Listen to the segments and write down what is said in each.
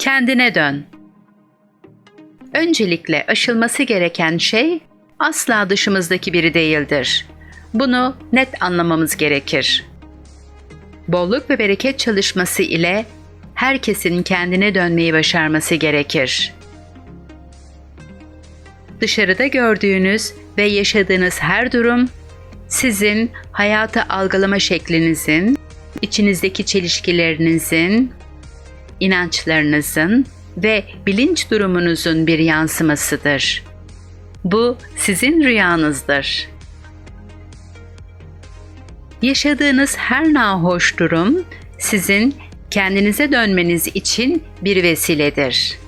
Kendine dön. Öncelikle aşılması gereken şey asla dışımızdaki biri değildir. Bunu net anlamamız gerekir. Bolluk ve bereket çalışması ile herkesin kendine dönmeyi başarması gerekir. Dışarıda gördüğünüz ve yaşadığınız her durum sizin hayatı algılama şeklinizin, içinizdeki çelişkilerinizin, inançlarınızın ve bilinç durumunuzun bir yansımasıdır. Bu sizin rüyanızdır. Yaşadığınız her nahoş durum sizin kendinize dönmeniz için bir vesiledir.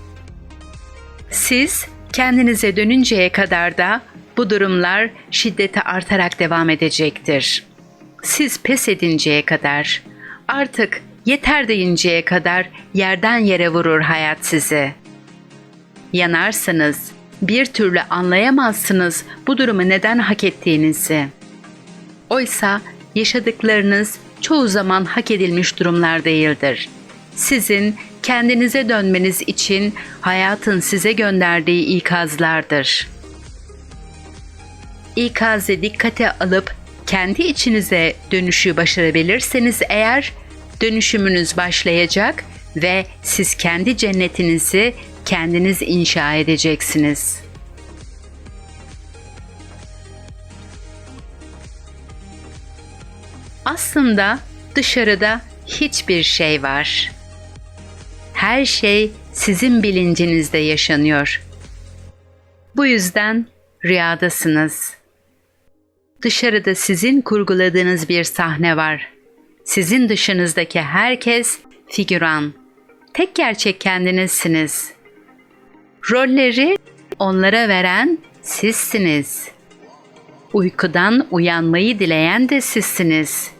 Siz kendinize dönünceye kadar da bu durumlar şiddeti artarak devam edecektir. Siz pes edinceye kadar, artık yeter deyinceye kadar yerden yere vurur hayat sizi. Yanarsınız, bir türlü anlayamazsınız bu durumu neden hak ettiğinizi. Oysa yaşadıklarınız çoğu zaman hak edilmiş durumlar değildir. Sizin kendinize dönmeniz için hayatın size gönderdiği ikazlardır. İkazı dikkate alıp kendi içinize dönüşü başarabilirseniz eğer dönüşümünüz başlayacak ve siz kendi cennetinizi kendiniz inşa edeceksiniz. Aslında dışarıda hiçbir şey var. Her şey sizin bilincinizde yaşanıyor. Bu yüzden rüyadasınız. Dışarıda sizin kurguladığınız bir sahne var. Sizin dışınızdaki herkes figüran. Tek gerçek kendinizsiniz. Rolleri onlara veren sizsiniz. Uykudan uyanmayı dileyen de sizsiniz.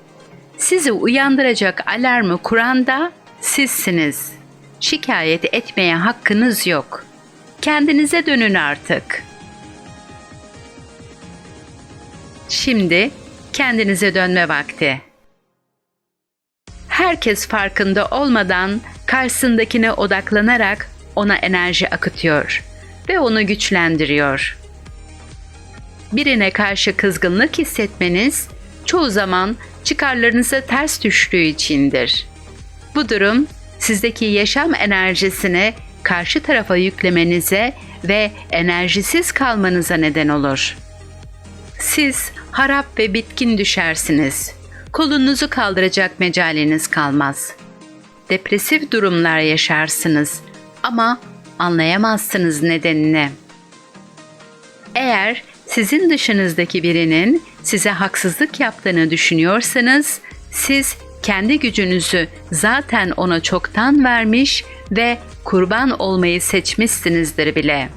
Sizi uyandıracak alarmı kuran da sizsiniz. Şikayet etmeye hakkınız yok. Kendinize dönün artık. Şimdi kendinize dönme vakti. Herkes farkında olmadan karşısındakine odaklanarak ona enerji akıtıyor ve onu güçlendiriyor. Birine karşı kızgınlık hissetmeniz çoğu zaman çıkarlarınıza ters düştüğü içindir. Bu durum sizdeki yaşam enerjisini karşı tarafa yüklemenize ve enerjisiz kalmanıza neden olur. Siz harap ve bitkin düşersiniz. Kolunuzu kaldıracak mecaliniz kalmaz. Depresif durumlar yaşarsınız ama anlayamazsınız nedenini. Eğer sizin dışınızdaki birinin size haksızlık yaptığını düşünüyorsanız siz kendi gücünüzü zaten ona çoktan vermiş ve kurban olmayı seçmişsinizdir bile.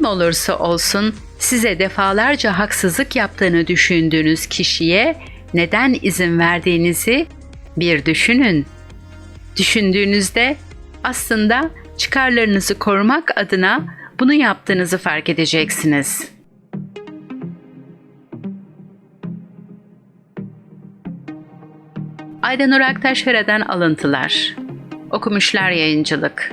Kim olursa olsun size defalarca haksızlık yaptığını düşündüğünüz kişiye neden izin verdiğinizi bir düşünün. Düşündüğünüzde aslında çıkarlarınızı korumak adına bunu yaptığınızı fark edeceksiniz. Aydanur Aktaş Fera'dan alıntılar. Okumuşlar Yayıncılık